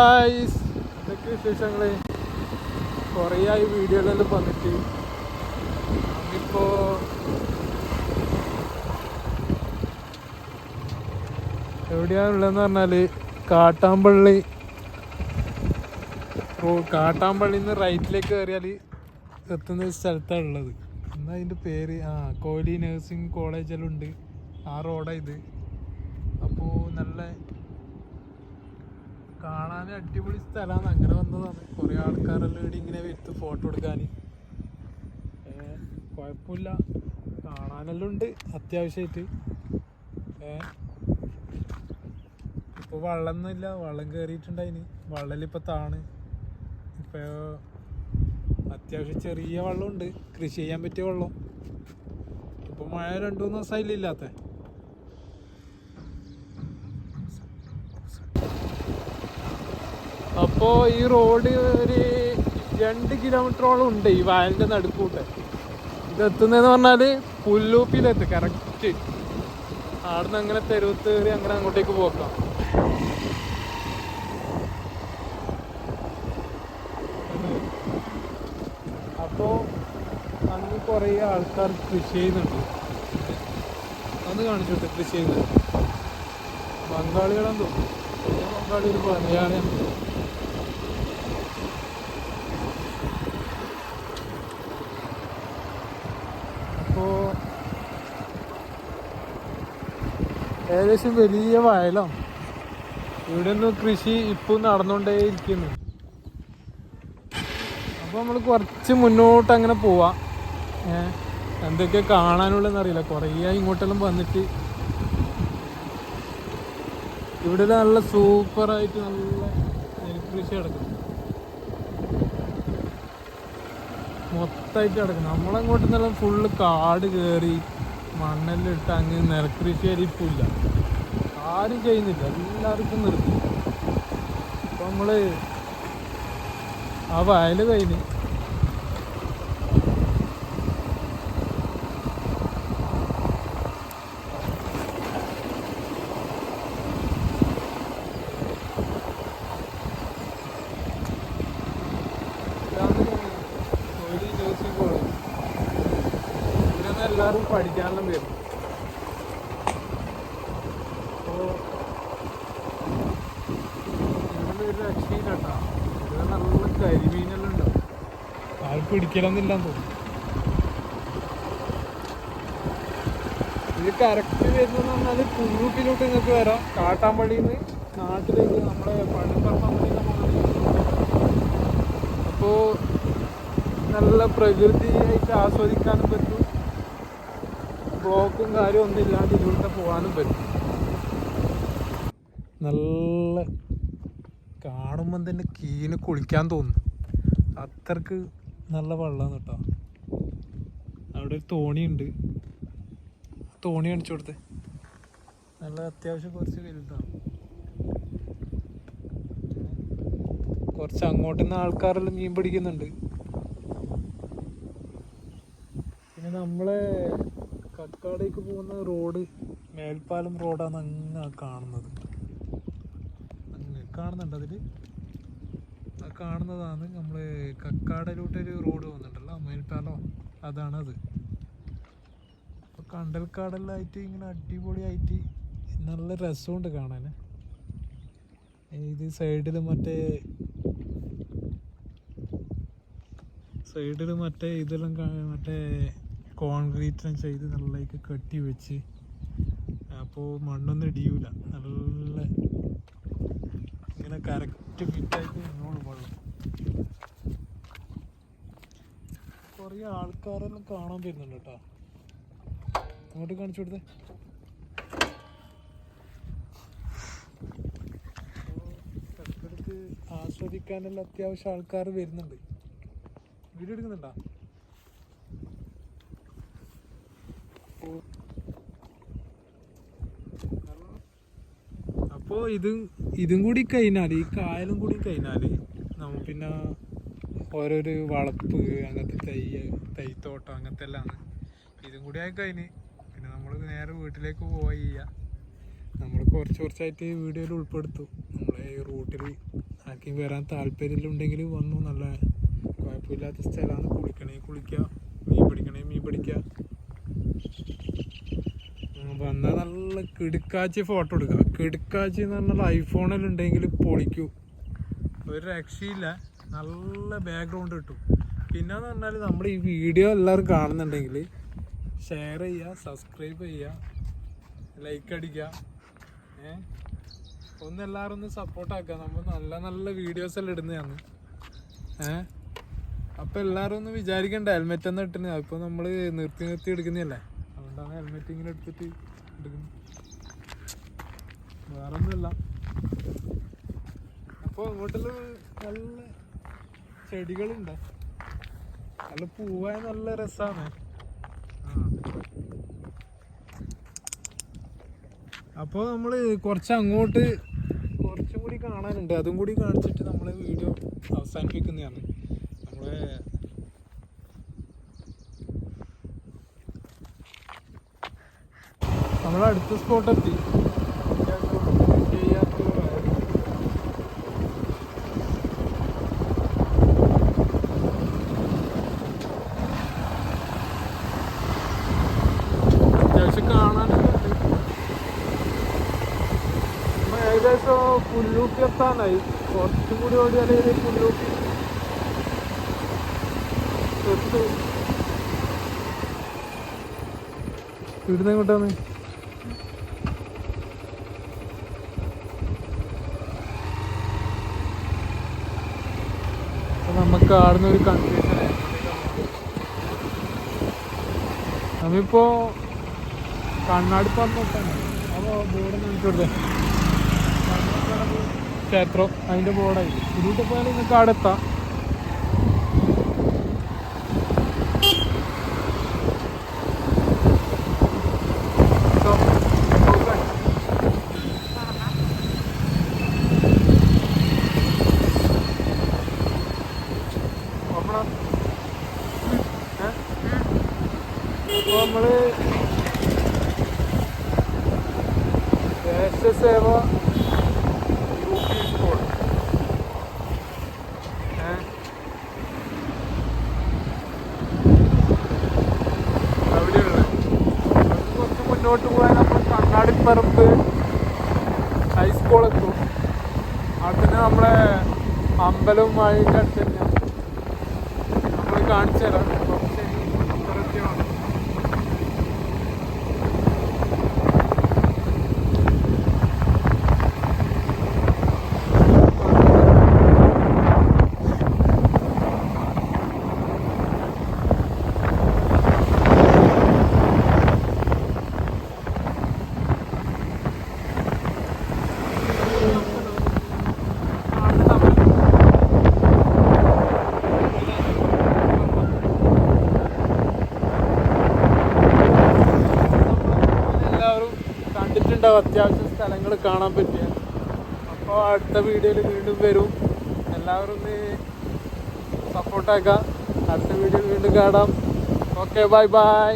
Guys എന്തൊക്കെ വിശേഷങ്ങൾ? കുറേ ആയി വീഡിയോയിലെല്ലാം വന്നിട്ട്. ഇപ്പോ എവിടെയാണുള്ളതെന്ന് പറഞ്ഞാൽ കാട്ടാമ്പള്ളി. ഓ കാട്ടാമ്പള്ളിയിൽ നിന്ന് റൈറ്റിലേക്ക് കയറിയാൽ എത്തുന്ന സ്ഥലത്താണ് ഉള്ളത്. എന്നാ അതിന്റെ പേര്? ആ കോഹ്ലി നഴ്സിംഗ് കോളേജെല്ലാം ഉണ്ട്. ആ റോഡാണ് ഇത്. അപ്പോൾ നല്ല കാണാൻ അടിപൊളി സ്ഥലമാണ് അങ്ങനെ വന്നതാണ്. കുറേ ആൾക്കാരെല്ലാം ഇവിടെ ഇങ്ങനെ വരുത്ത് ഫോട്ടോ എടുക്കാൻ കുഴപ്പമില്ല കാണാനെല്ലാം ഉണ്ട് അത്യാവശ്യമായിട്ട് ഇപ്പോൾ വെള്ളമൊന്നുമില്ല വെള്ളം കയറിയിട്ടുണ്ടായിന് വെള്ളം ഇപ്പോൾ താണ്. ഇപ്പോൾ അത്യാവശ്യം ചെറിയ വെള്ളമുണ്ട്. കൃഷി ചെയ്യാൻ പറ്റിയ വെള്ളം. ഇപ്പോൾ മഴ രണ്ടു മൂന്ന് ദിവസമായില്ല ഇല്ലാത്ത? അപ്പോൾ ഈ റോഡ് ഒരു രണ്ട് കിലോമീറ്ററോളം ഉണ്ട് ഈ വയലിന്റെ നടുക്കൂട്ട്. ഇത് എത്തുന്നതെന്ന് പറഞ്ഞാൽ പുല്ലൂപ്പിലെത്ത് കറക്റ്റ് അവിടുന്ന് അങ്ങനെ തെരുവത്ത് കയറി അങ്ങനെ അങ്ങോട്ടേക്ക് പോക്കാം. അപ്പോൾ അന്ന് കുറേ ആൾക്കാർ കൃഷി ചെയ്യുന്നുണ്ട്. അന്ന് കാണിച്ചോട്ടെ കൃഷി തോന്നുന്നു വലിയ ബംഗാളി ഒരു മലയാളിയാണ് അപ്പോൾ ഏകദേശം വലിയ വയലാണ് ഇവിടെ ഒന്നും കൃഷി ഇപ്പൊ നടന്നുകൊണ്ടേ ഇരിക്കുന്നു അപ്പോൾ നമ്മൾ കുറച്ച് മുന്നോട്ട് അങ്ങനെ പോവാം. എന്തൊക്കെ കാണാനുള്ളതെന്ന് അറിയില്ല കുറേ ഇങ്ങോട്ടെല്ലാം വന്നിട്ട്. ഇവിടെ നല്ല സൂപ്പറായിട്ട് നല്ല നെൽകൃഷി കിടക്കുന്നു മൊത്തമായിട്ട് കിടക്കും നമ്മളങ്ങോട്ട് നല്ല ഫുള്ള് കാട് കയറി മണ്ണെല്ലിട്ട് അങ്ങ് നെൽകൃഷി അരിപ്പില്ല ആരും ചെയ്യുന്നില്ല. എല്ലാവർക്കും നിർത്തി. അപ്പം നമ്മൾ ആ വയൽ കഴിഞ്ഞ് ഇതാണ് കോഹ്ലി നഴ്സിംഗ് കോളേജ് ഇവിടെ എല്ലാവരും പഠിക്കാനും വരും അപ്പോൾ ഇവിടെ ഒരു രക്ഷയില്ലട്ടാ. ഇവിടെ നല്ല കരിമീനെല്ലാം ഉണ്ടാവും ആരും പിടിക്കലൊന്നുമില്ലാന്ന് തോന്നുന്നു. ഇത് കറക്റ്റ് വരുന്നതെന്ന് പറഞ്ഞാൽ കുറുപ്പിലോട്ട് നിങ്ങൾക്ക് വരാം. കാട്ടാമ്പള്ളിയിൽ നിന്ന് നാട്ടിലേക്ക് നമ്മുടെ അപ്പോൾ നല്ല പ്രകൃതിയായിട്ട് ആസ്വദിക്കാനും പറ്റും. ബ്ലോക്കും കാര്യവും ഒന്നും ഇല്ലാണ്ട് ഇതിലൂടെ പോകാനും പറ്റും. നല്ല കാണുമ്പം തന്നെ കീന് കുളിക്കാൻ തോന്നും. അത്രയ്ക്ക് നല്ല വെള്ളമാണ് കേട്ടോ. അവിടെ ഒരു തോണിയുണ്ട്. തോണി കാണിച്ചു കൊടുത്ത് നല്ല അത്യാവശ്യം കുറച്ച് വലുതാണ് കുറച്ച് അങ്ങോട്ട് നിന്ന് ആൾക്കാരെല്ലാം മീൻ പിടിക്കുന്നുണ്ട്. പിന്നെ നമ്മളെ കക്കാടേക്ക് പോകുന്ന റോഡ് മേൽപ്പാലം റോഡാണ് അങ്ങ് കാണുന്നത്. അങ്ങ് കാണുന്നുണ്ട് അതിൽ ആ കാണുന്നതാണ് നമ്മൾ കക്കാടയിലോട്ടൊരു റോഡ് പോകുന്നുണ്ടല്ലോ മേൽപ്പാലോ. അതാണത് അപ്പോൾ കണ്ടൽക്കാടെല്ലായിട്ട് ഇങ്ങനെ അടിപൊളിയായിട്ട് നല്ല രസമുണ്ട് കാണാൻ ഇത് സൈഡിൽ മറ്റേ സൈഡിൽ മറ്റേ ഇതെല്ലാം മറ്റേ കോൺക്രീറ്റ് ചെയ്ത് നല്ലതായിട്ട് കെട്ടി വെച്ച്. അപ്പോൾ മണ്ണൊന്നും ഇടിയൂല. നല്ല ഇങ്ങനെ കറക്റ്റ് ഫിറ്റായിട്ട് നിന്നോളും വെള്ളം കുറേ ആൾക്കാരെല്ലാം കാണാൻ വരുന്നുണ്ട് കേട്ടോ. അങ്ങോട്ട് കാണിച്ചു കൊടുത്തേ. ആസ്വദിക്കാനുള്ള അത്യാവശ്യം ആൾക്കാർ വരുന്നുണ്ട്. വീഡിയോ എടുക്കുന്നുണ്ടോ? അപ്പോൾ ഇത് ഇതും കൂടി കഴിഞ്ഞാൽ ഈ കായലും കൂടി കഴിഞ്ഞാൽ നമ്മൾ പിന്നെ ഓരോരു വളപ്പ് അങ്ങനത്തെ തൈ തൈത്തോട്ടം അങ്ങനത്തെ എല്ലാം ഇതും കൂടി ആയി കഴിഞ്ഞ്. പിന്നെ നമ്മൾ നേരെ വീട്ടിലേക്ക് ചെയ്യുക നമ്മൾ കുറച്ച് കുറച്ചായിട്ട് വീഡിയോയിൽ ഉൾപ്പെടുത്തു. നമ്മളെ ഈ റൂട്ടിൽ ആർക്കും വരാൻ താല്പര്യമുണ്ടെങ്കിൽ വന്നു. നല്ല കുഴപ്പമില്ലാത്ത സ്ഥലമാണ്. കുളിക്കണേ കുളിക്കുക മീൻ പിടിക്കണേ മീൻ പിടിക്കുക വന്നാൽ കിടുക്കാച്ചി ഫോട്ടോ എടുക്കുക. കിടുക്കാച്ചി എന്ന് പറഞ്ഞാൽ ഐഫോണിൽ ഉണ്ടെങ്കിൽ പൊളിക്കൂ. ഒരു രക്ഷയില്ല. നല്ല ബാക്ക്ഗ്രൗണ്ട് കിട്ടും. പിന്നെ എന്ന് പറഞ്ഞാൽ നമ്മൾ ഈ വീഡിയോ എല്ലാവരും കാണുന്നുണ്ടെങ്കിൽ ഷെയർ ചെയ്യുക സബ്സ്ക്രൈബ് ചെയ്യുക ലൈക്ക് അടിക്കുക. ഏ? ഒന്ന് എല്ലാവരും ഒന്ന് സപ്പോർട്ടാക്കുക നമ്മൾ നല്ല നല്ല വീഡിയോസ് എല്ലാം ഇടുന്നതാണ് ഏ? അപ്പം എല്ലാവരും ഒന്ന് വിചാരിക്കണ്ട. ഹെൽമെറ്റ് ഒന്നും ഇട്ടിന്. അപ്പോൾ നമ്മൾ നിർത്തി നിർത്തി എടുക്കുന്നതല്ലേ? അതുകൊണ്ടാണ് ഹെൽമെറ്റ് ഇങ്ങനെ എടുത്തിട്ട് വേറെ ഒന്നുമില്ല അപ്പോൾ അങ്ങോട്ടുള്ള നല്ല ചെടികളുണ്ട്. നല്ല പൂവായ നല്ല രസമാണ് അപ്പോൾ നമ്മൾ കുറച്ച് അങ്ങോട്ട് കുറച്ചും കൂടി കാണാനുണ്ട്. അതും കൂടി കാണിച്ചിട്ട് നമ്മൾ വീഡിയോ അവസാനിപ്പിക്കുന്നതാണ്. നമ്മളെ നമ്മളെ അടുത്ത സ്പോട്ട് എത്തി. അത്യാവശ്യം കാണാനൊക്കെ ഏകദേശം പുല്ലൂക്കി എത്താനായി. കുറച്ചും കൂടി ഓടിയാലേ ഇത് പുല്ലൂക്കി എത്തും. ഇവിടുന്ന് എങ്ങോട്ടാണ്? അപ്പൊ നമുക്ക് ആടുന്ന ഒരു കൺഫ്യൂഷൻ നമ്മിപ്പോ കണ്ണാടി പറഞ്ഞോട്ടാണ് അപ്പോൾ ബോർഡ് കാണിച്ചു ക്ഷേത്രം അതിന്റെ ബോർഡായി ഇതിട്ട് പോയാൽ നിങ്ങൾക്ക് അവിടെ എത്താം. അപ്പൊ നമ്മൾ ദേശസേവ യു പി സ്കൂൾ? അവിടെയുള്ള കുറച്ച് മുന്നോട്ട് പോയാൽ നമ്മൾ കണ്ണാടിപ്പറമ്പ് ഹൈസ്കൂളെത്തും അതിന് നമ്മളെ അമ്പലവും മഴയൊക്കെ അടുത്ത് തന്നെയാണ് നമ്മൾ കാണിച്ചു തരാം കുറച്ച് കൃത്യമാണ് എല്ലാവരും കണ്ടിട്ടുണ്ടാവും അത്യാവശ്യം സ്ഥലങ്ങൾ കാണാൻ പറ്റിയ. അപ്പോൾ അടുത്ത വീഡിയോയിൽ വീണ്ടും വരും. എല്ലാവരും ഒന്ന് സപ്പോർട്ടാക്കാം അടുത്ത വീഡിയോയിൽ വീണ്ടും കാണാം. Okay bye bye